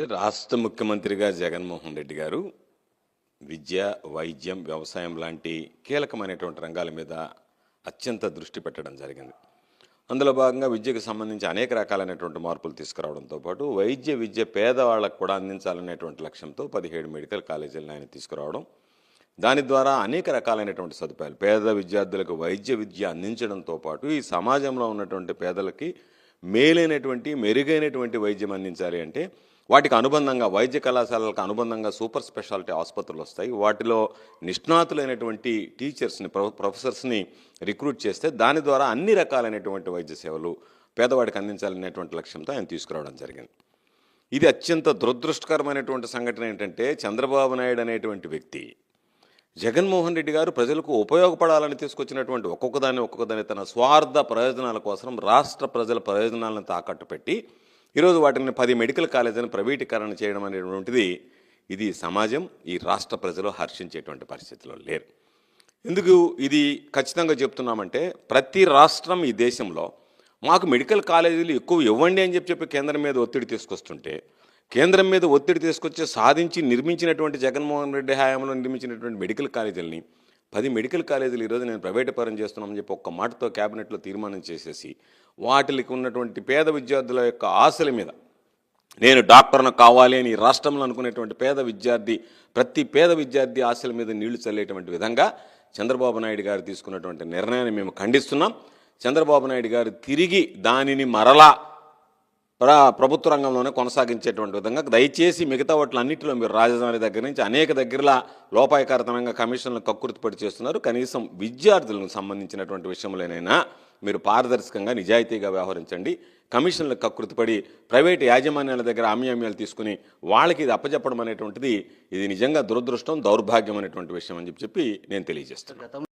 అంటే రాష్ట్ర ముఖ్యమంత్రిగా జగన్మోహన్ రెడ్డి గారు విద్య వైద్యం వ్యవసాయం లాంటి కీలకమైనటువంటి రంగాల మీద అత్యంత దృష్టి పెట్టడం జరిగింది. అందులో భాగంగా విద్యకు సంబంధించి అనేక రకాలైనటువంటి మార్పులు తీసుకురావడంతో పాటు వైద్య విద్య పేదవాళ్ళకు కూడా అందించాలనేటువంటి లక్ష్యంతో పదిహేడు మెడికల్ కాలేజీలను ఆయన తీసుకురావడం. దాని ద్వారా అనేక రకాలైనటువంటి సదుపాయాలు పేద విద్యార్థులకు వైద్య విద్య అందించడంతో పాటు ఈ సమాజంలో ఉన్నటువంటి పేదలకి మేలైనటువంటి మెరుగైనటువంటి వైద్యం అందించాలి అంటే వాటికి అనుబంధంగా వైద్య కళాశాలలకు అనుబంధంగా సూపర్ స్పెషాలిటీ ఆసుపత్రులు వస్తాయి. వాటిలో నిష్ణాతులైనటువంటి టీచర్స్ని ప్రొ- ప్రొఫెసర్స్ని రిక్రూట్ చేస్తే దాని ద్వారా అన్ని రకాలైనటువంటి వైద్య సేవలు పేదవాడికి అందించాలనేటువంటి లక్ష్యంతో ఆయన తీసుకురావడం జరిగింది. ఇది అత్యంత దురదృష్టకరమైనటువంటి సంఘటన ఏంటంటే చంద్రబాబు నాయుడు అనేటువంటి వ్యక్తి జగన్మోహన్ రెడ్డి గారు ప్రజలకు ఉపయోగపడాలని తీసుకొచ్చినటువంటి ఒక్కొక్కదాన్ని ఒక్కొక్కదాన్ని తన స్వార్థ ప్రయోజనాల కోసం రాష్ట్ర ప్రజల ప్రయోజనాలను తాకట్టు పెట్టి ఈరోజు వాటిని పది మెడికల్ కాలేజీని ప్రైవేటీకరణ చేయడం అనేటువంటిది ఇది సమాజం ఈ రాష్ట్ర ప్రజలు హర్షించేటువంటి పరిస్థితిలో లేరు. ఎందుకు ఇది ఖచ్చితంగా చెప్తున్నామంటే ప్రతి రాష్ట్రం ఈ దేశంలో మాకు మెడికల్ కాలేజీలు ఎక్కువ ఇవ్వండి అని చెప్పి చెప్పి కేంద్రం మీద ఒత్తిడి తీసుకొస్తుంటే కేంద్రం మీద ఒత్తిడి తీసుకొచ్చి సాధించి నిర్మించినటువంటి జగన్మోహన్ రెడ్డి హయాంలో నిర్మించినటువంటి మెడికల్ కాలేజీలని పది మెడికల్ కాలేజీలు ఈరోజు నేను ప్రైవేట్ పరం చేస్తున్నామని చెప్పి ఒక్క మాటతో క్యాబినెట్లో తీర్మానం చేసేసి వాటికి ఉన్నటువంటి పేద విద్యార్థుల యొక్క ఆశల మీద నేను డాక్టర్ను కావాలి అని ఈ రాష్ట్రంలో అనుకునేటువంటి పేద విద్యార్థి ప్రతి పేద విద్యార్థి ఆశల మీద నీళ్ళు చల్లేటువంటి విధంగా చంద్రబాబు నాయుడు గారు తీసుకున్నటువంటి నిర్ణయాన్ని మేము ఖండిస్తున్నాం. చంద్రబాబు నాయుడు గారు తిరిగి దానిని మరలా ప్రభుత్వ రంగంలోనే కొనసాగించేటువంటి విధంగా దయచేసి మిగతా వాటిలన్నింటిలో మీరు రాజధాని దగ్గర నుంచి అనేక దగ్గరలా లోపాయకారతనంగా కమిషన్లు కక్కుర్తిపడి చేస్తున్నారు. కనీసం విద్యార్థులకు సంబంధించినటువంటి విషయంలోనైనా మీరు పారదర్శకంగా నిజాయితీగా వ్యవహరించండి. కమిషన్లకు కక్కుర్తిపడి ప్రైవేట్ యాజమాన్యాల దగ్గర ఆమ్యామ్యాలు తీసుకుని వాళ్ళకి ఇది అప్పచెప్పడం అనేటువంటిది ఇది నిజంగా దురదృష్టం దౌర్భాగ్యం అనేటువంటి విషయం అని చెప్పి చెప్పి నేను తెలియజేస్తున్నాను.